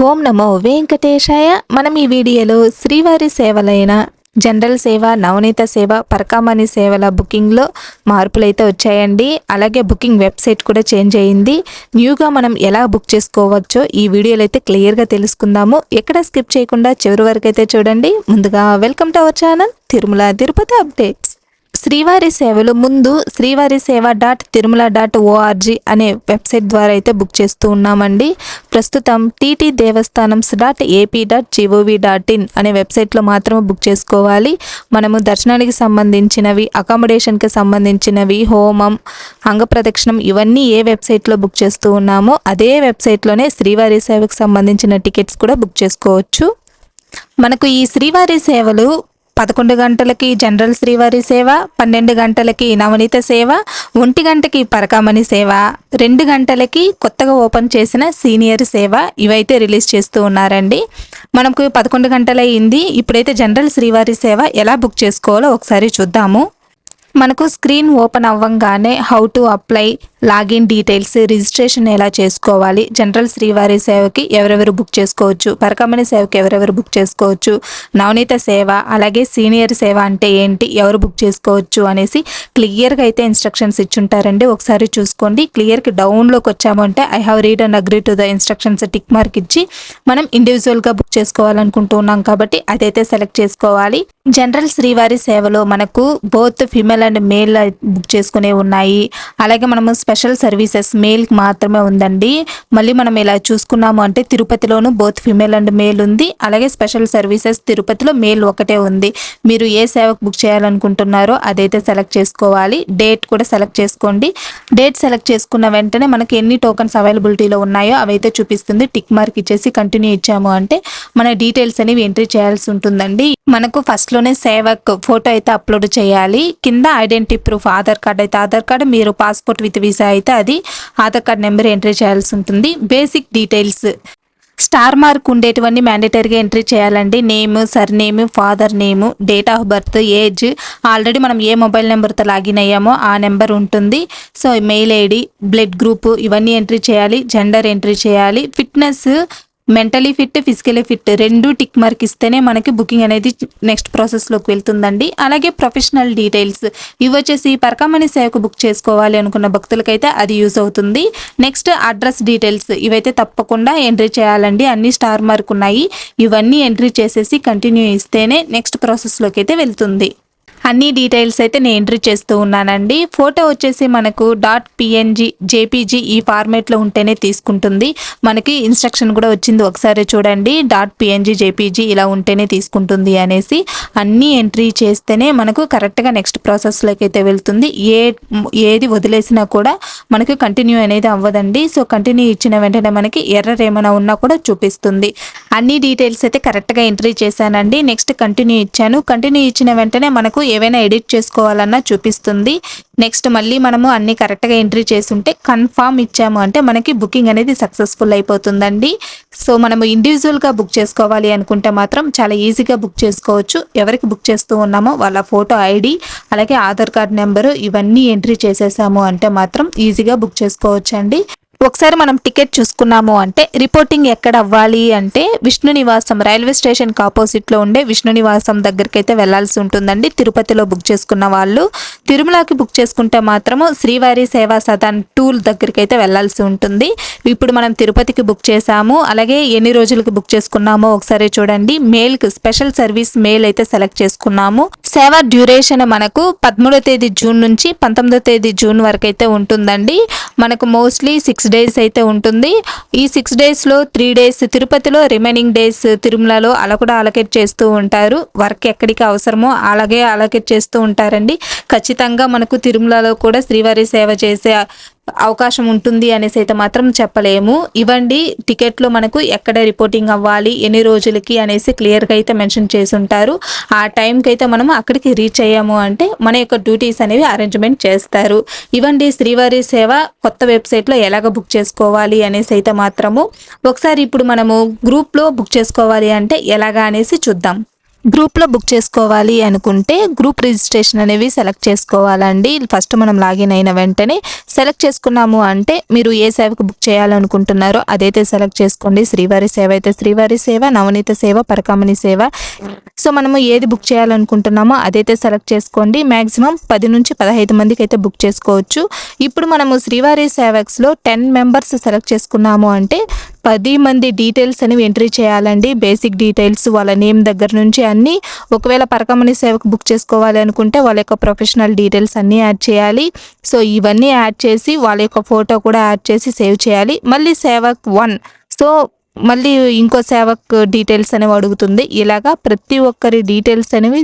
ఓం నమో వెంకటేశాయ. మనం ఈ వీడియోలో శ్రీవారి సేవలైన జనరల్ సేవ నవనీత సేవ పరకామణి సేవల బుకింగ్లో మార్పులైతే వచ్చాయండి. అలాగే బుకింగ్ వెబ్సైట్ కూడా చేంజ్ అయ్యింది న్యూగా మనం ఎలా బుక్ చేసుకోవచ్చో ఈ వీడియోలో అయితే క్లియర్గా తెలుసుకుందాము. ఎక్కడ స్కిప్ చేయకుండా చివరి వరకు అయితే చూడండి. ముందుగా welcome to our channel Tirumala Tirupati updates. శ్రీవారి సేవలు ముందు శ్రీవారి సేవ డాట్ తిరుమల డాట్ ఓఆర్జీ అనే వెబ్సైట్ ద్వారా అయితే బుక్ చేస్తూ ఉన్నామండి. ప్రస్తుతం TT Devasthanams dot AP dot GOV dot in అనే వెబ్సైట్లో మాత్రమే బుక్ చేసుకోవాలి. మనము దర్శనానికి సంబంధించినవి అకామిడేషన్కి సంబంధించినవి హోమం అంగప్రదక్షిణం ఇవన్నీ ఏ వెబ్సైట్లో బుక్ చేస్తూ ఉన్నామో అదే వెబ్సైట్లోనే శ్రీవారి సేవకు సంబంధించిన టికెట్స్ కూడా బుక్ చేసుకోవచ్చు. మనకు ఈ శ్రీవారి సేవలు పదకొండు గంటలకి జనరల్ శ్రీవారి సేవ పన్నెండు గంటలకి నవనీత సేవ ఒంటి గంటకి పరకామణి సేవ రెండు గంటలకి కొత్తగా ఓపెన్ చేసిన సీనియర్ సేవ ఇవైతే రిలీజ్ చేస్తూ ఉన్నారండి. మనకు పదకొండు గంటలయ్యింది. ఇప్పుడైతే జనరల్ శ్రీవారి సేవ ఎలా బుక్ చేసుకోవాలో ఒకసారి చూద్దాము. మనకు screen open అవ్వంగానే how to apply login details registration ఎలా చేసుకోవాలి జనరల్ శ్రీవారి సేవకి ఎవరెవరు బుక్ చేసుకోవచ్చు పరకమణి సేవకి ఎవరెవరు బుక్ చేసుకోవచ్చు నవనీత సేవ అలాగే సీనియర్ సేవ అంటే ఏంటి ఎవరు బుక్ చేసుకోవచ్చు అనేసి క్లియర్గా అయితే ఇన్స్ట్రక్షన్స్ ఇచ్చుంటారండి. ఒకసారి చూసుకోండి. క్లియర్కి డౌన్లోకి వచ్చామంటే I have read and agree to the instructions tick mark ఇచ్చి మనం ఇండివిజువల్గా బుక్ చేసుకోవాలనుకుంటున్నాం కాబట్టి అదైతే సెలెక్ట్ చేసుకోవాలి. జనరల్ శ్రీవారి సేవలో మనకు both female and male book చేసుకునే ఉన్నాయి. అలాగే మనము స్పెషల్ సర్వీసెస్ మేల్కి మాత్రమే ఉందండి. మళ్ళీ మనం ఇలా చూసుకున్నాము అంటే తిరుపతిలోను బోత్ ఫిమేల్ అండ్ మేల్ ఉంది. అలాగే స్పెషల్ సర్వీసెస్ తిరుపతిలో మేల్ ఒకటే ఉంది. మీరు ఏ సేవకు బుక్ చేయాలనుకుంటున్నారో అదైతే సెలెక్ట్ చేసుకోవాలి. డేట్ కూడా సెలెక్ట్ చేసుకోండి. డేట్ సెలెక్ట్ చేసుకున్న వెంటనే మనకి ఎన్ని టోకన్స్ అవైలబిలిటీలో ఉన్నాయో అవైతే చూపిస్తుంది. టిక్ మార్క్ ఇచ్చేసి కంటిన్యూ ఇచ్చాము అంటే మన డీటెయిల్స్ అనేవి ఎంట్రీ చేయాల్సి ఉంటుందండి. మనకు ఫస్ట్ లోనే సేవక్ ఫోటో అయితే అప్లోడ్ చేయాలి. కింద ఐడెంటిటీ ప్రూఫ్ ఆధార్ కార్డ్ అయితే ఆధార్ కార్డ్ మీరు పాస్పోర్ట్ విత్ వీసా అయితే అది ఆధార్ కార్డ్ నెంబర్ ఎంట్రీ చేయాల్సి ఉంటుంది. Basic details. స్టార్ మార్క్ ఉండేటివన్నీ మ్యాండేటరీగా ఎంట్రీ చేయాలండి. Name surname father name date of birth age. Already మనం ఏ మొబైల్ నెంబర్తో లాగిన్ అయ్యామో ఆ నెంబర్ ఉంటుంది. So mail ID blood group ఇవన్నీ ఎంట్రీ చేయాలి. జెండర్ ఎంట్రీ చేయాలి. Fitness mentally fit physically fit రెండు టిక్ మార్క్ ఇస్తేనే మనకి బుకింగ్ అనేది నెక్స్ట్ ప్రాసెస్లోకి వెళ్తుందండి. అలాగే ప్రొఫెషనల్ డీటెయిల్స్. ఇవి వచ్చేసి పరకమణి సేవకు బుక్ చేసుకోవాలి అనుకున్న భక్తులకైతే అది యూజ్ అవుతుంది. Next address details. ఇవైతే తప్పకుండా ఎంట్రీ చేయాలండి. అన్ని స్టార్ మార్క్ ఉన్నాయి. ఇవన్నీ ఎంట్రీ చేసేసి కంటిన్యూ ఇస్తేనే నెక్స్ట్ ప్రాసెస్లోకి అయితే వెళ్తుంది. అన్ని డీటెయిల్స్ అయితే నేను ఎంట్రీ చేస్తూ ఉన్నానండి. ఫోటో వచ్చేసి మనకు డాట్ పిఎన్జి జేపీజీ ఈ ఫార్మేట్లో ఉంటేనే తీసుకుంటుంది. మనకి ఇన్స్ట్రక్షన్ కూడా వచ్చింది ఒకసారి చూడండి. డాట్ పిఎన్జి జేపీజీ ఇలా ఉంటేనే తీసుకుంటుంది అనేసి అన్నీ ఎంట్రీ చేస్తేనే మనకు కరెక్ట్గా నెక్స్ట్ ప్రాసెస్లోకి అయితే వెళ్తుంది. ఏ ఏది వదిలేసినా కూడా మనకు కంటిన్యూ అనేది అవ్వదండి. సో కంటిన్యూ ఇచ్చిన వెంటనే మనకి ఎర్రర్ ఏమైనా ఉన్నా కూడా చూపిస్తుంది. అన్ని డీటెయిల్స్ అయితే కరెక్ట్గా ఎంట్రీ చేశానండి. నెక్స్ట్ కంటిన్యూ ఇచ్చాను. కంటిన్యూ ఇచ్చిన వెంటనే మనకు ఏవైనా ఎడిట్ చేసుకోవాలన్నా చూపిస్తుంది. నెక్స్ట్ మళ్ళీ మనము అన్ని కరెక్ట్గా ఎంట్రీ చేసుంటే కన్ఫామ్ ఇచ్చాము అంటే మనకి బుకింగ్ అనేది సక్సెస్ఫుల్ అయిపోతుందండి. సో మనము ఇండివిజువల్గా బుక్ చేసుకోవాలి అనుకుంటే మాత్రం చాలా ఈజీగా బుక్ చేసుకోవచ్చు. ఎవరికి బుక్ చేస్తూ ఉన్నామో వాళ్ళ ఫోటో ఐడి అలాగే ఆధార్ కార్డ్ నెంబరు ఇవన్నీ ఎంట్రీ చేసేసాము అంటే మాత్రం ఈజీగా బుక్ చేసుకోవచ్చు అండి ఒకసారి మనం టికెట్ చూసుకున్నాము అంటే రిపోర్టింగ్ ఎక్కడ అవ్వాలి అంటే విష్ణు నివాసం రైల్వే స్టేషన్కి ఆపోజిట్లో ఉండే విష్ణు నివాసం దగ్గరికి అయితే వెళ్ళాల్సి ఉంటుందండి. తిరుపతిలో బుక్ చేసుకున్న వాళ్ళు. తిరుమలకి బుక్ చేసుకుంటే మాత్రము శ్రీవారి సేవా సదన్ టూల్ దగ్గరికి అయితే వెళ్ళాల్సి ఉంటుంది. ఇప్పుడు మనం తిరుపతికి బుక్ చేసాము అలాగే ఎన్ని రోజులకి బుక్ చేసుకున్నామో ఒకసారి చూడండి. మేల్కి స్పెషల్ సర్వీస్ మెయిల్ అయితే సెలెక్ట్ చేసుకున్నాము. సేవ డ్యూరేషన్ మనకు పదమూడో తేదీ జూన్ నుంచి పంతొమ్మిదో తేదీ జూన్ వరకు అయితే ఉంటుందండి. మనకు మోస్ట్లీ సిక్స్ డేస్ అయితే ఉంటుంది. ఈ సిక్స్ డేస్లో త్రీ డేస్ తిరుపతిలో రిమైనింగ్ డేస్ తిరుమలలో అలా కూడా అలకేట్ చేస్తూ ఉంటారు. వర్క్ ఎక్కడికి అవసరమో అలాగే అలకేట్ చేస్తూ ఉంటారండి. ఖచ్చితంగా మనకు తిరుమలలో కూడా శ్రీవారి సేవ చేసే అవకాశం ఉంటుంది అనేసి అయితే మాత్రం చెప్పలేము. ఇవ్వండి టికెట్లో మనకు ఎక్కడ రిపోర్టింగ్ అవ్వాలి ఎన్ని రోజులకి అనేసి క్లియర్గా అయితే మెన్షన్ చేసి ఉంటారు ఆ టైంకి అయితే మనం అక్కడికి రీచ్ అయ్యాము అంటే మన యొక్క డ్యూటీస్ అనేవి అరేంజ్మెంట్ చేస్తారు. ఇవ్వండి శ్రీవారి సేవ కొత్త వెబ్సైట్లో ఎలాగ బుక్ చేసుకోవాలి అనేసి అయితే మాత్రము. ఒకసారి ఇప్పుడు మనము గ్రూప్లో బుక్ చేసుకోవాలి అంటే ఎలాగా అనేసి చూద్దాం. గ్రూప్లో బుక్ చేసుకోవాలి అనుకుంటే గ్రూప్ రిజిస్ట్రేషన్ అనేవి సెలెక్ట్ చేసుకోవాలండి. ఫస్ట్ మనం లాగిన్ అయిన వెంటనే సెలెక్ట్ చేసుకున్నాము అంటే మీరు ఏ సేవకు బుక్ చేయాలనుకుంటున్నారో అదైతే సెలెక్ట్ చేసుకోండి. శ్రీవారి సేవ అయితే శ్రీవారి సేవ నవనీత సేవ పరకామణి సేవ. సో మనము ఏది బుక్ చేయాలనుకుంటున్నామో అదైతే సెలెక్ట్ చేసుకోండి. మ్యాక్సిమం పది నుంచి పదహైదు మందికి అయితే బుక్ చేసుకోవచ్చు. ఇప్పుడు మనము శ్రీవారి సేవక్స్లో టెన్ మెంబర్స్ సెలెక్ట్ చేసుకున్నాము అంటే పది మంది డీటెయిల్స్ అనేవి ఎంట్రీ చేయాలండి. బేసిక్ డీటెయిల్స్ వాళ్ళ నేమ్ దగ్గర నుంచి అన్నీ ఒకవేళ పరకమణి సేవకు బుక్ చేసుకోవాలి అనుకుంటే వాళ్ళ యొక్క ప్రొఫెషనల్ డీటెయిల్స్ అన్నీ యాడ్ చేయాలి. సో ఇవన్నీ యాడ్ చేసి వాళ్ళ యొక్క ఫోటో కూడా యాడ్ చేసి సేవ్ చేయాలి. మళ్ళీ సేవక్ వన్. సో మళ్ళీ ఇంకో సేవక్ డీటెయిల్స్ అనేవి అడుగుతుంది. ఇలాగా ప్రతి ఒక్కరి డీటెయిల్స్ అనేవి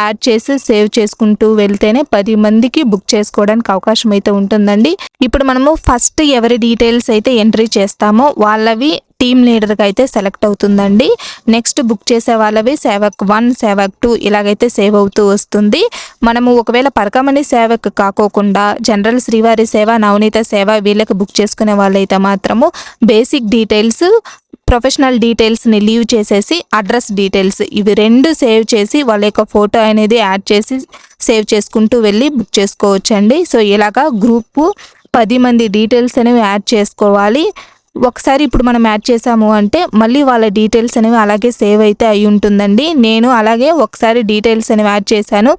యాడ్ చేసి సేవ్ చేసుకుంటూ వెళ్తేనే పది మందికి బుక్ చేసుకోవడానికి అవకాశం అయితే ఉంటుందండి. ఇప్పుడు మనము ఫస్ట్ ఎవరి డీటెయిల్స్ అయితే ఎంట్రీ చేస్తామో వాళ్ళవి టీమ్ లీడర్గా అయితే సెలెక్ట్ అవుతుందండి. నెక్స్ట్ బుక్ చేసే వాళ్ళవి సేవక్ వన్ సేవక్ టూ ఇలాగైతే సేవ్ అవుతూ వస్తుంది. మనము ఒకవేళ పరకమణి సేవక్ కాకోకుండా జనరల్ శ్రీవారి సేవ నవనీత సేవ వీళ్ళకి బుక్ చేసుకునే వాళ్ళైతే మాత్రము బేసిక్ డీటెయిల్స్ ప్రొఫెషనల్ డీటెయిల్స్ని లీవ్ చేసేసి అడ్రస్ డీటెయిల్స్ ఇవి రెండు సేవ్ చేసి వాళ్ళ యొక్క ఫోటో అనేది యాడ్ చేసి సేవ్ చేసుకుంటూ వెళ్ళి బుక్ చేసుకోవచ్చండి. సో ఇలాగా గ్రూపు పది మంది డీటెయిల్స్ అనేవి యాడ్ చేసుకోవాలి. ఒకసారి ఇప్పుడు మనం యాడ్ చేసాము అంటే మళ్ళీ వాళ్ళ డీటెయిల్స్ అనేవి అలాగే సేవ్ అయితే అయి ఉంటుందండి. నేను అలాగే ఒకసారి డీటెయిల్స్ అనేవి యాడ్ చేశాను.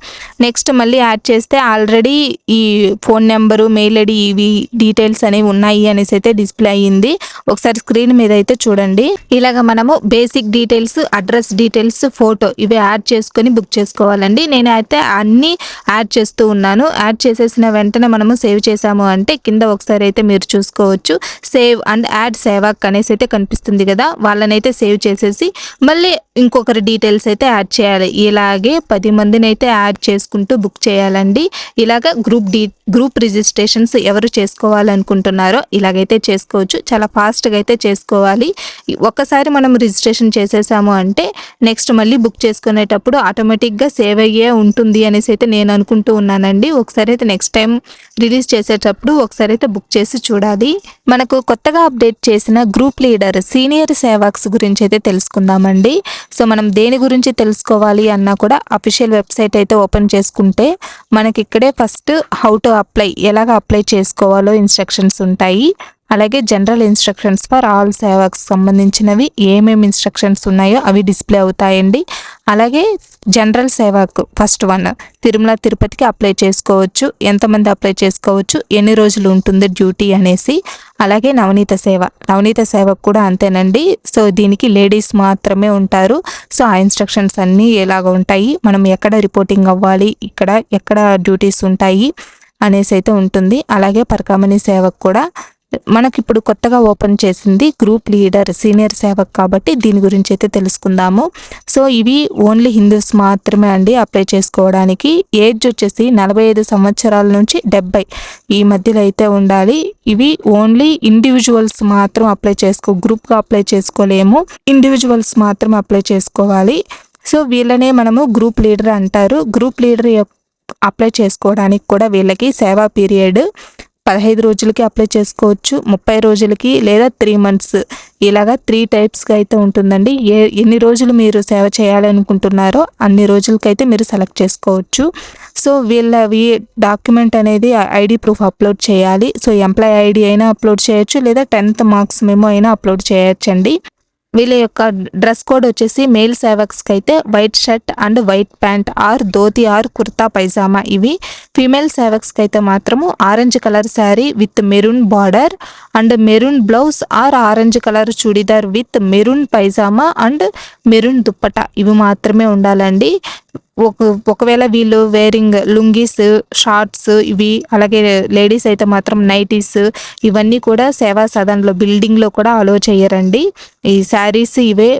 నెక్స్ట్ మళ్ళీ యాడ్ చేస్తే ఆల్రెడీ ఈ ఫోన్ నెంబరు మెయిల్ ఐడి ఇవి డీటెయిల్స్ అనేవి ఉన్నాయి అనేసి అయితే డిస్ప్లే అయ్యింది. ఒకసారి స్క్రీన్ మీద అయితే చూడండి. ఇలాగ మనము basic details address details photo ఇవి యాడ్ చేసుకొని బుక్ చేసుకోవాలండి. నేనైతే అన్నీ యాడ్ చేస్తూ ఉన్నాను. యాడ్ చేసేసిన వెంటనే మనము సేవ్ చేసాము అంటే కింద ఒకసారి అయితే మీరు చూసుకోవచ్చు. సేవ్ అండ్ యాడ్ సేవాక్ అనేసి అయితే కనిపిస్తుంది కదా వాళ్ళనైతే సేవ్ చేసేసి మళ్ళీ ఇంకొకరి డీటెయిల్స్ అయితే యాడ్ చేయాలి. ఇలాగే పది మందిని అయితే యాడ్ చేసుకుంటూ బుక్ చేయాలండి. ఇలాగ గ్రూప్ డీ గ్రూప్ రిజిస్ట్రేషన్స్ ఎవరు చేసుకోవాలనుకుంటున్నారో ఇలాగైతే చేసుకోవచ్చు. చాలా ఫాస్ట్గా అయితే చేసుకోవాలి. ఒక్కసారి మనం రిజిస్ట్రేషన్ చేసేసాము అంటే నెక్స్ట్ మళ్ళీ బుక్ చేసుకునేటప్పుడు ఆటోమేటిక్గా సేవ్ అయ్యే ఉంటుంది అనేసి అయితే నేను అనుకుంటూ ఉన్నానండి. ఒకసారి అయితే నెక్స్ట్ టైం రిలీజ్ చేసేటప్పుడు ఒకసారి అయితే బుక్ చేసి చూడాలి. మనకు కొత్తగా అప్డేట్ చేసిన గ్రూప్ లీడర్ సీనియర్ సేవాక్స్ గురించి అయితే తెలుసుకుందామండి. సో మనం దేని గురించి తెలుసుకోవాలి అన్నా కూడా అఫీషియల్ వెబ్సైట్ అయితే ఓపెన్ చేసుకుంటే మనకి ఇక్కడే ఫస్ట్ హౌ టు అప్లై ఎలాగ అప్లై చేసుకోవాలో ఇన్స్ట్రక్షన్స్ ఉంటాయి. అలాగే general instructions for all sevaks సంబంధించినవి ఏమేమి ఇన్స్ట్రక్షన్స్ ఉన్నాయో అవి డిస్ప్లే అవుతాయండి. అలాగే జనరల్ సేవకు ఫస్ట్ వన్ తిరుమల తిరుపతికి అప్లై చేసుకోవచ్చు. ఎంతమంది అప్లై చేసుకోవచ్చు? ఎన్ని రోజులు ఉంటుంది డ్యూటీ అనేసి. అలాగే నవనీత సేవ. నవనీత సేవకు కూడా అంతేనండి. సో దీనికి లేడీస్ మాత్రమే ఉంటారు. సో ఆ ఇన్స్ట్రక్షన్స్ అన్నీ ఎలాగ ఉంటాయి. మనం ఎక్కడ రిపోర్టింగ్ అవ్వాలి? ఇక్కడ ఎక్కడ డ్యూటీస్ ఉంటాయి? అనేసి అయితే ఉంటుంది. అలాగే పరకామణి సేవకు కూడా మనకి ఇప్పుడు కొత్తగా ఓపెన్ చేసింది గ్రూప్ లీడర్ సీనియర్ సేవక్ కాబట్టి దీని గురించి అయితే తెలుసుకుందాము. సో ఇవి ఓన్లీ హిందూస్ మాత్రమే అండి అప్లై చేసుకోవడానికి. ఏజ్ వచ్చేసి నలభై ఐదు సంవత్సరాల నుంచి డెబ్బై ఈ మధ్యలో అయితే ఉండాలి. ఇవి ఓన్లీ ఇండివిజువల్స్ మాత్రం అప్లై చేసుకో గ్రూప్గా అప్లై చేసుకోలేము. ఇండివిజువల్స్ మాత్రం అప్లై చేసుకోవాలి. సో వీళ్ళనే మనము గ్రూప్ లీడర్ అంటారు. గ్రూప్ లీడర్ అప్లై చేసుకోవడానికి కూడా వీళ్ళకి సేవా పీరియడ్ పదహైదు రోజులకి అప్లై చేసుకోవచ్చు ముప్పై రోజులకి లేదా త్రీ మంత్స్. ఇలాగా త్రీ టైప్స్గా అయితే ఉంటుందండి. ఏ ఎన్ని రోజులు మీరు సేవ చేయాలనుకుంటున్నారో అన్ని రోజులకైతే మీరు సెలెక్ట్ చేసుకోవచ్చు. సో వీళ్ళవి డాక్యుమెంట్ అనేది ఐడి ప్రూఫ్ అప్లోడ్ చేయాలి. సో ఎంప్లాయ్ ఐడి అయినా అప్లోడ్ చేయొచ్చు లేదా టెన్త్ మార్క్స్ మెమో అయినా అప్లోడ్ చేయొచ్చండి. వీళ్ళ యొక్క డ్రెస్ కోడ్ వచ్చేసి మేల్ సేవక్స్కి అయితే white shirt and white pant or dhoti or kurta pyjama ఇవి. ఫీమేల్ సేవక్స్కి అయితే మాత్రము orange colour sari with maroon border and maroon blouse or orange colour churidar with maroon pyjama and maroon dupatta. ఇవి మాత్రమే ఉండాలండి. ఒకవేళ వీళ్ళు వేరింగ్ లుంగీస్ షార్ట్స్ ఇవి అలాగే లేడీస్ అయితే మాత్రం నైటీస్ ఇవన్నీ కూడా సేవా సదన్లో బిల్డింగ్లో కూడా అలో చేయరండి. ఈ శారీస్ ఇవే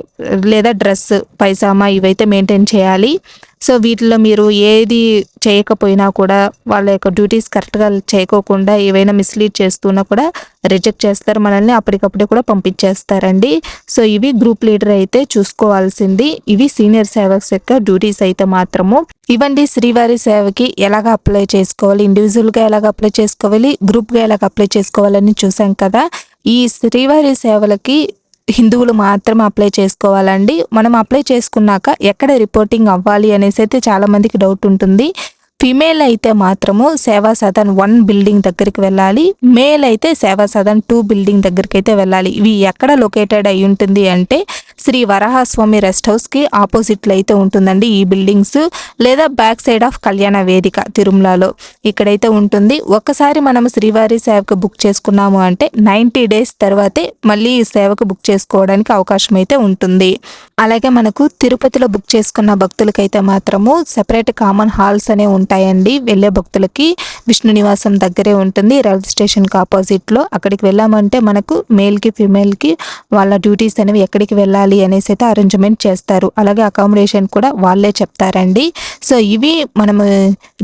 లేదా డ్రెస్ పైజామా ఇవైతే మెయింటైన్ చేయాలి. సో వీటిలో మీరు ఏది చేయకపోయినా కూడా వాళ్ళ యొక్క డ్యూటీస్ కరెక్ట్గా చేయకోకుండా ఏవైనా మిస్లీడ్ చేస్తున్నా కూడా రిజెక్ట్ చేస్తారు మనల్ని అప్పటికప్పుడే కూడా పంపించేస్తారండి. సో ఇవి గ్రూప్ లీడర్ అయితే చూసుకోవాల్సింది. ఇవి సీనియర్ సేవక్స్ యొక్క డ్యూటీస్ అయితే మాత్రము. ఇవండి శ్రీవారి సేవకి ఎలాగ అప్లై చేసుకోవాలి ఇండివిజువల్గా ఎలాగ అప్లై చేసుకోవాలి గ్రూప్గా ఎలాగ అప్లై చేసుకోవాలని చూసాం కదా. ఈ శ్రీవారి సేవలకి హిందువులు మాత్రమే అప్లై చేసుకోవాలండి. మనం అప్లై చేసుకున్నాక ఎక్కడ రిపోర్టింగ్ అవ్వాలి అనేసి అయితే చాలామందికి డౌట్ ఉంటుంది. ఫిమేల్ అయితే మాత్రము సేవా సదన్ వన్ బిల్డింగ్ దగ్గరికి వెళ్ళాలి. మేల్ అయితే సేవా సదన్ టూ బిల్డింగ్ దగ్గరికి అయితే వెళ్ళాలి. ఇవి ఎక్కడ లొకేటెడ్ అయి ఉంటుంది అంటే శ్రీ వరాహస్వామి రెస్ట్ హౌస్కి ఆపోజిట్లో అయితే ఉంటుందండి ఈ బిల్డింగ్స్ లేదా బ్యాక్ సైడ్ ఆఫ్ కళ్యాణ వేదిక తిరుమలలో. ఇక్కడైతే ఉంటుంది. ఒక్కసారి మనం శ్రీవారి సేవకు బుక్ చేసుకున్నాము అంటే నైంటీ డేస్ తర్వాతే మళ్ళీ ఈ సేవకు బుక్ చేసుకోవడానికి అవకాశం అయితే ఉంటుంది. అలాగే మనకు తిరుపతిలో బుక్ చేసుకున్న భక్తులకైతే మాత్రము సెపరేట్ కామన్ హాల్స్ అనే ఉంటాయండి. వెళ్ళే భక్తులకి విష్ణు నివాసం దగ్గరే ఉంటుంది. రైల్వే స్టేషన్కి ఆపోజిట్లో అక్కడికి వెళ్ళామంటే మనకు మేల్కి ఫిమేల్కి వాళ్ళ డ్యూటీస్ అనేవి ఎక్కడికి వెళ్ళాలి అనేసి అయితే అరేంజ్మెంట్ చేస్తారు. అలాగే అకామిడేషన్ కూడా వాళ్ళే చెప్తారండి. సో ఇవి మనము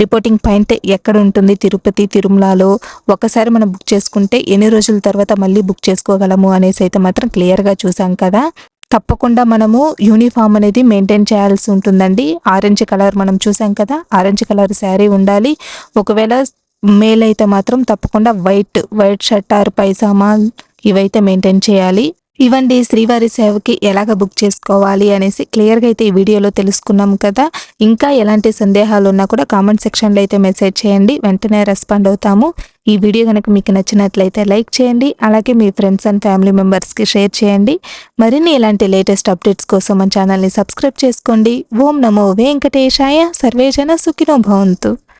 రిపోర్టింగ్ పాయింట్ ఎక్కడ ఉంటుంది? తిరుపతి తిరుమలలో ఒకసారి మనం బుక్ చేసుకుంటే ఎన్ని రోజుల తర్వాత మళ్ళీ బుక్ చేసుకోగలము అనేసి అయితే మాత్రం క్లియర్గా చూసాం కదా. తప్పకుండా మనము యూనిఫామ్ అనేది మెయింటైన్ చేయాల్సి ఉంటుందండి. ఆరెంజ్ కలర్ మనం చూసాం కదా. ఆరెంజ్ కలర్ శారీ ఉండాలి. ఒకవేళ మేల్ అయితే మాత్రం తప్పకుండా white white shirt or pyjama ఇవైతే మెయింటైన్ చేయాలి. ఇవండి శ్రీవారి సేవకి ఎలాగ బుక్ చేసుకోవాలి అనేసి క్లియర్గా అయితే ఈ వీడియోలో తెలుసుకున్నాం కదా. ఇంకా ఎలాంటి సందేహాలు ఉన్నా కూడా కామెంట్ సెక్షన్లో అయితే మెసేజ్ చేయండి. వెంటనే రెస్పాండ్ అవుతాము. ఈ వీడియో కనుక మీకు నచ్చినట్లయితే లైక్ చేయండి. అలాగే మీ ఫ్రెండ్స్ అండ్ ఫ్యామిలీ మెంబర్స్కి షేర్ చేయండి. మరిన్ని ఇలాంటి లేటెస్ట్ అప్డేట్స్ కోసం మన ఛానల్ని సబ్స్క్రైబ్ చేసుకోండి. ఓం నమో వెంకటేశాయ. సర్వేజన సుఖినో భవంతు.